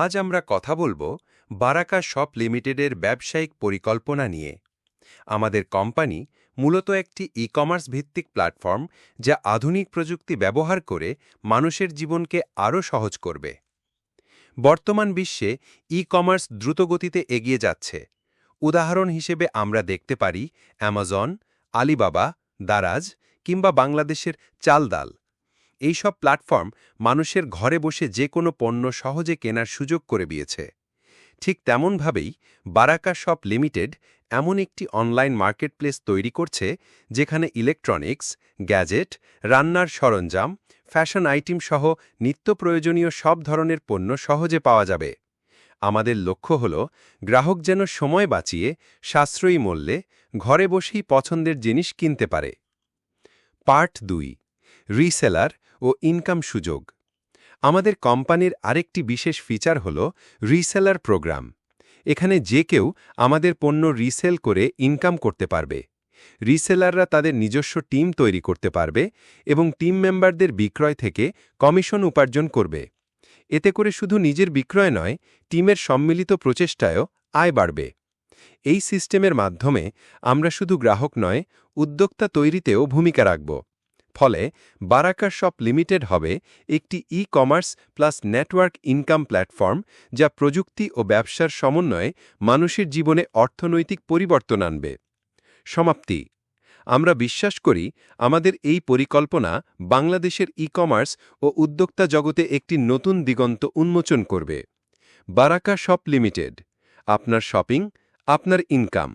আজ আমরা কথা বলব বারাকা শপ লিমিটেডের ব্যবসায়িক পরিকল্পনা নিয়ে। আমাদের কোম্পানি মূলত একটি ই কমার্স ভিত্তিক প্ল্যাটফর্ম যা আধুনিক প্রযুক্তি ব্যবহার করে মানুষের জীবনকে আরও সহজ করবে। বর্তমান বিশ্বে ই কমার্স দ্রুতগতিতে এগিয়ে যাচ্ছে। উদাহরণ হিসেবে আমরা দেখতে পারি অ্যামাজন আলিবাবা দারাজ কিংবা বাংলাদেশের চালদাল। এইসব প্ল্যাটফর্ম মানুষের ঘরে বসে যে কোনো পণ্য সহজে কেনার সুযোগ করে দিয়েছে। ঠিক তেমনভাবেই বারাকা শপ লিমিটেড এমন একটি অনলাইন মার্কেটপ্লেস তৈরি করছে যেখানে ইলেকট্রনিক্স, গ্যাজেট, রান্নার সরঞ্জাম, ফ্যাশন আইটেম সহ নিত্য প্রয়োজনীয় সব ধরনের পণ্য সহজে পাওয়া যাবে। আমাদের লক্ষ্য হল গ্রাহক যেন সময় বাঁচিয়ে, সাশ্রয়ী মূল্যে, ঘরে বসেই পছন্দের জিনিস কিনতে পারে। পার্ট দুই রিসেলার ও ইনকাম সুযোগ। আমাদের কোম্পানির আরেকটি বিশেষ ফিচার হল রিসেলার প্রোগ্রাম এখানে যে কেউ আমাদের পণ্য রিসেল করে ইনকাম করতে পারবে। রিসেলাররা তাদের নিজস্ব টিম তৈরি করতে পারবে এবং টিম মেম্বারদের বিক্রয় থেকে কমিশন উপার্জন করবে। এতে করে শুধু নিজের বিক্রয় নয় টিমের সম্মিলিত প্রচেষ্টায়ও আয় বাড়বে। এই সিস্টেমের মাধ্যমে আমরা শুধু গ্রাহক নয়, উদ্যোক্তা তৈরিতেও ভূমিকা রাখব। ফলে বারাকা শপ লিমিটেড হবে একটি e commerce plus network income platform যা প্রযুক্তি ও ব্যবসার সমন্বয়ে মানুষের জীবনে অর্থনৈতিক পরিবর্তন আনবে। সমাপ্তি। আমরা বিশ্বাস করি আমাদের এই পরিকল্পনা বাংলাদেশের ই কমার্স ও উদ্যোক্তা জগতে একটি নতুন দিগন্ত উন্মোচন করবে। Baraka shop limited. আপনার শপিং, আপনার ইনকাম